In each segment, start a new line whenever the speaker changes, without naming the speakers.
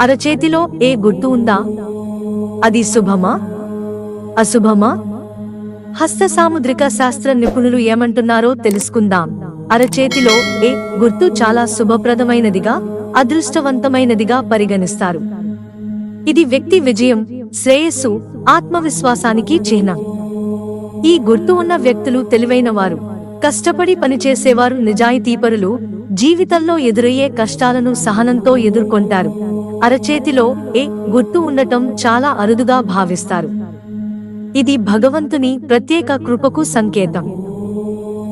అరచేతిలో ఏ గుర్తు ఉందా? అది శుభమా? అశుభమా? హస్త సాముద్రిక శాస్త్ర నిపుణులు ఏమంటున్నారో తెలుసుకుందాం. అరచేతిలో ఏ గుర్తు చాలా శుభప్రదమైనదిగా అదృష్టవంతమైనదిగా పరిగణిస్తారు. ఇది వ్యక్తి విజయం శ్రేయస్సు ఆత్మవిశ్వాసానికి చిహ్నం. ఈ గుర్తు ఉన్న వ్యక్తులు తెలివైనవారు. కష్టపడి పనిచేసేవారు నిజాయితీపరులు జీవితంలో ఎదురయ్యే కష్టాలను సహనంతో ఎదుర్కొంటారు. అరచేతిలో ఏ గుర్తు ఉండటం చాలా అరుదుగా భావిస్తారు. ఇది భగవంతుని ప్రత్యేక కృపకు సంకేతం.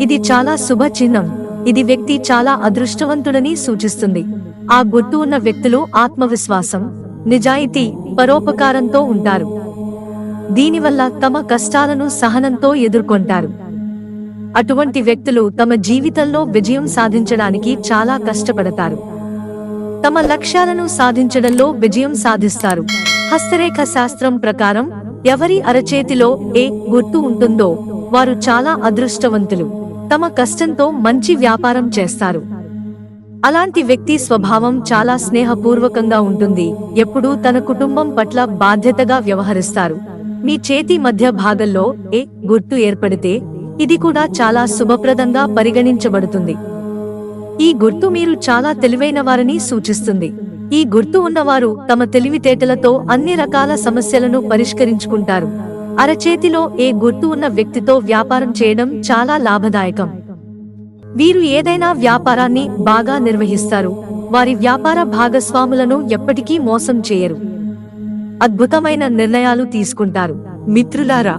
ఇది చాలా శుభ చిహ్నం. ఇది వ్యక్తి చాలా అదృష్టవంతుడని సూచిస్తుంది. ఆ గుర్తు ఉన్న వ్యక్తులు ఆత్మవిశ్వాసం నిజాయితీ పరోపకారంతో ఉంటారు. దీనివల్ల తమ కష్టాలను సహనంతో ఎదుర్కొంటారు. అటువంటి వ్యక్తులు తమ జీవితంలో విజయం సాధించడానికి చాలా కష్టపడతారు. తమ లక్ష్యాలను సాధించడంలో విజయం సాధిస్తారు. హస్తరేఖ శాస్త్రం ప్రకారం ఎవరి అరచేతిలో ఏ గుర్తు ఉంటుందో వారు చాలా అదృష్టవంతులు. తమ కష్టంతో మంచి వ్యాపారం చేస్తారు. అలాంటి వ్యక్తి స్వభావం చాలా స్నేహపూర్వకంగా ఉంటుంది. ఎప్పుడూ తన కుటుంబం పట్ల బాధ్యతగా వ్యవహరిస్తారు. మీ చేతి మధ్య భాగంలో ఏ గుర్తు ఏర్పడితే ఇది కూడా చాలా శుభప్రదంగా పరిగణించబడుతుంది. ఈ గుర్తు మీరు చాలా తెలివైన వారని సూచిస్తుంది. ఈ గుర్తు ఉన్నవారు తమ తెలివితేటలతో అన్ని రకాల సమస్యలను పరిష్కరించుకుంటారు. అరచేతిలో ఏ గుర్తు ఉన్న వ్యక్తితో వ్యాపారం చేయడం చాలా లాభదాయకం. వీరు ఏదైనా వ్యాపారాన్ని బాగా నిర్వహిస్తారు. వారి వ్యాపార భాగస్వాములను ఎప్పటికీ మోసం చేయరు. అద్భుతమైన నిర్ణయాలు తీసుకుంటారు.
మిత్రులారా